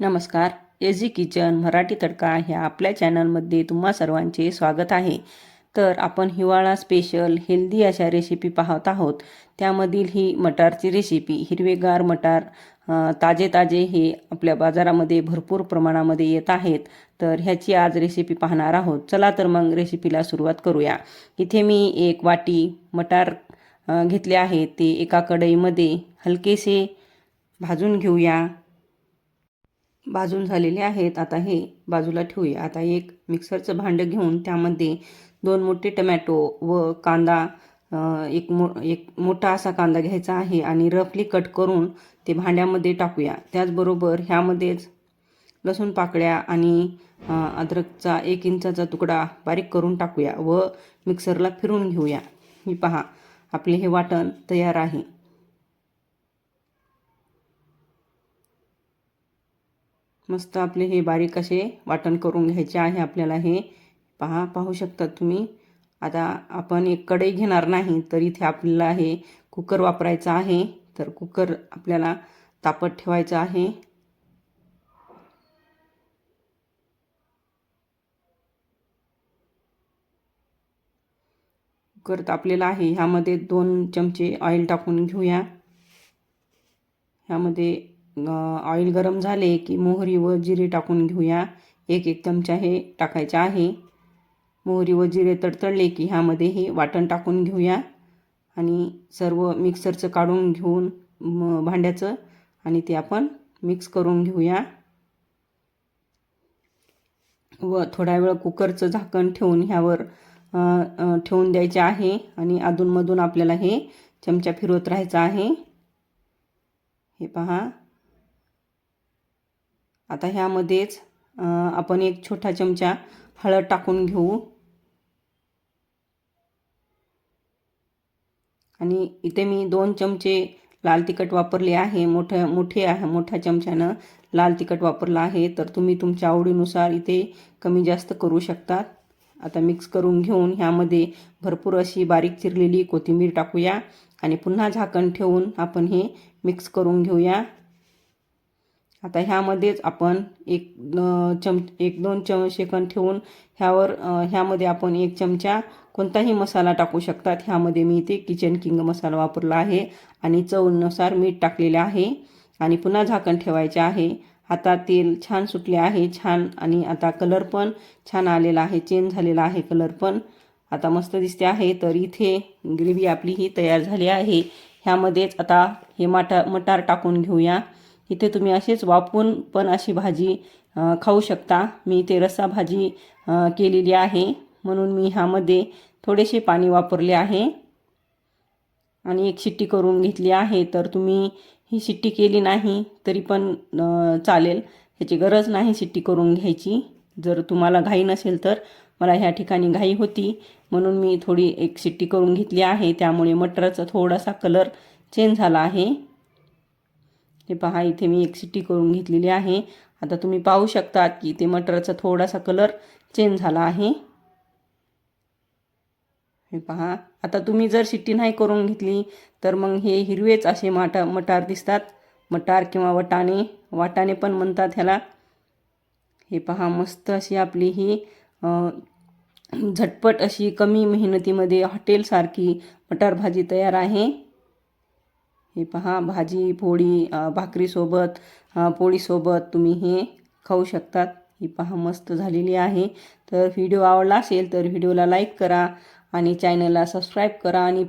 नमस्कार. एझी किचन मराठी तडका ह्या आपल्या चॅनलमध्ये तुम्हा सर्वांचे स्वागत आहे. तर आपण हिवाळा स्पेशल हेल्दी अशा रेसिपी पाहत आहोत. त्यामधील ही मटारची रेसिपी हिरवेगार मटार ताजे ताजे हे आपल्या बाजारामध्ये भरपूर प्रमाणामध्ये येत आहेत. तर ह्याची आज रेसिपी पाहणार आहोत. चला तर मग रेसिपीला सुरुवात करूया. इथे मी एक वाटी मटार घेतले आहे. ते एका कढईमध्ये हलकेसे भाजून घेऊया. भाजून झालेले आहेत. आता हे बाजूला ठेवूया. आता एक मिक्सरचं भांडं घेऊन त्यामध्ये दोन मोठे टमॅटो व कांदा एक मो एक मोठा असा कांदा घ्यायचा आहे आणि रफली कट करून ते भांड्यामध्ये टाकूया. त्याचबरोबर ह्यामध्येच लसूण पाकळ्या आणि अद्रकचा एक इंचाचा तुकडा बारीक करून टाकूया व मिक्सरला फिरून घेऊया. मी पहा आपले हे वाटण तयार आहे. मस्त आपले हे बारीक असे वाटण करून घ्यायचे आहे आपल्याला हे. पहा पाहू शकता तुम्ही. आता आपण एक कढई घेणार नाही तर इथे आपल्याला हे कुकर वापरायचं आहे. तर कुकर आपल्याला तापत ठेवायचं आहे. कुकर तापलेला आहे. ह्यामध्ये दोन चमचे ऑइल टाकून घेऊया. ह्यामध्ये ऑइल गरम झाले की मोहरी व जिरे टाकून घेऊया. एक एक चमचा हे टाकायचे आहे. मोहरी व जिरे तडतडले की ह्यामध्ये हे वाटण टाकून घेऊया. आणि सर्व मिक्सरचं काढून घेऊन भांड्याचं आणि ते आपण मिक्स करून घेऊया. व थोडा वेळ कुकरचं झाकण ठेवून ह्यावर ठेवून द्यायचे आहे. आणि अधूनमधून आपल्याला हे चमचा फिरवत राहायचं आहे. हे पहा. आता ह्यामध्येच आपण एक छोटा चमचा हळद टाकून घेऊ. आणि इथे मी दोन चमचे लाल तिखट वापरले आहे. मोठं मोठे आहे मोठ्या चमच्यानं लाल तिखट वापरलं आहे. तर तुम्ही तुमच्या आवडीनुसार इथे कमी जास्त करू शकतात. आता मिक्स करून घेऊन ह्यामध्ये भरपूर अशी बारीक चिरलेली कोथिंबीर टाकूया. आणि पुन्हा झाकण ठेवून आपण हे मिक्स करून घेऊया. आता ह्यामध्येच आपण एक चम एक दोन चम शेकंद ठेवून ह्यावर ह्यामध्ये आपण एक चमचा कोणताही मसाला टाकू शकतात. ह्यामध्ये मी इथे किचन किंग मसाला वापरला आहे आणि चवनुसार मीठ टाकलेले आहे आणि पुन्हा झाकण ठेवायचे आहे. आता तेल छान सुटले आहे छान आणि आता कलर पण छान आलेला आहे चेंज झालेला आहे कलर पण. आता मस्त दिसते आहे तर इथे ग्रेव्ही आपली ही तयार झाली आहे. ह्यामध्येच आता हे माटा मटार टाकून घेऊया. इथे तुम्ही असेच वापरून पण अशी भाजी खाऊ शकता. मी इथे रस्सा भाजी केलेली आहे. म्हणून मी ह्यामध्ये थोडेसे पाणी वापरले आहे. आणि एक शिट्टी करून घेतली आहे. तर तुम्ही ही शिट्टी केली नाही तरी पण चालेल. ह्याची गरज नाही शिट्टी करून घ्यायची. जर तुम्हाला घाई नसेल तर मला ह्या ठिकाणी घाई होती. म्हणून मी थोडी एक शिट्टी करून घेतली आहे. त्यामुळे मटराचा थोडासा कलर चेंज झाला आहे. हे पहा इथे मी एक सिटी करून घेतलेली आहे. आता तुम्ही पाहू शकतात की ते मटरचा थोडासा कलर चेंज झाला आहे. हे पहा आता तुम्ही जर शिट्टी नाही करून घेतली तर मग हे हिरवेच असे माटा मटार दिसतात. मटार किंवा वटाणे वाटाणे पण म्हणतात ह्याला. हे पहा मस्त अशी आपली ही झटपट अशी कमी मेहनतीमध्ये हॉटेलसारखी मटार भाजी तयार आहे. हे पहा भाजी पोळी भाकरीसोबत पोळीसोबत तुम्ही हे खाऊ शकतात. ही पहा मस्त झालेली आहे. तर व्हिडिओ आवडला असेल तर व्हिडिओला लाईक करा आणि चॅनलला सबस्क्राईब करा आणि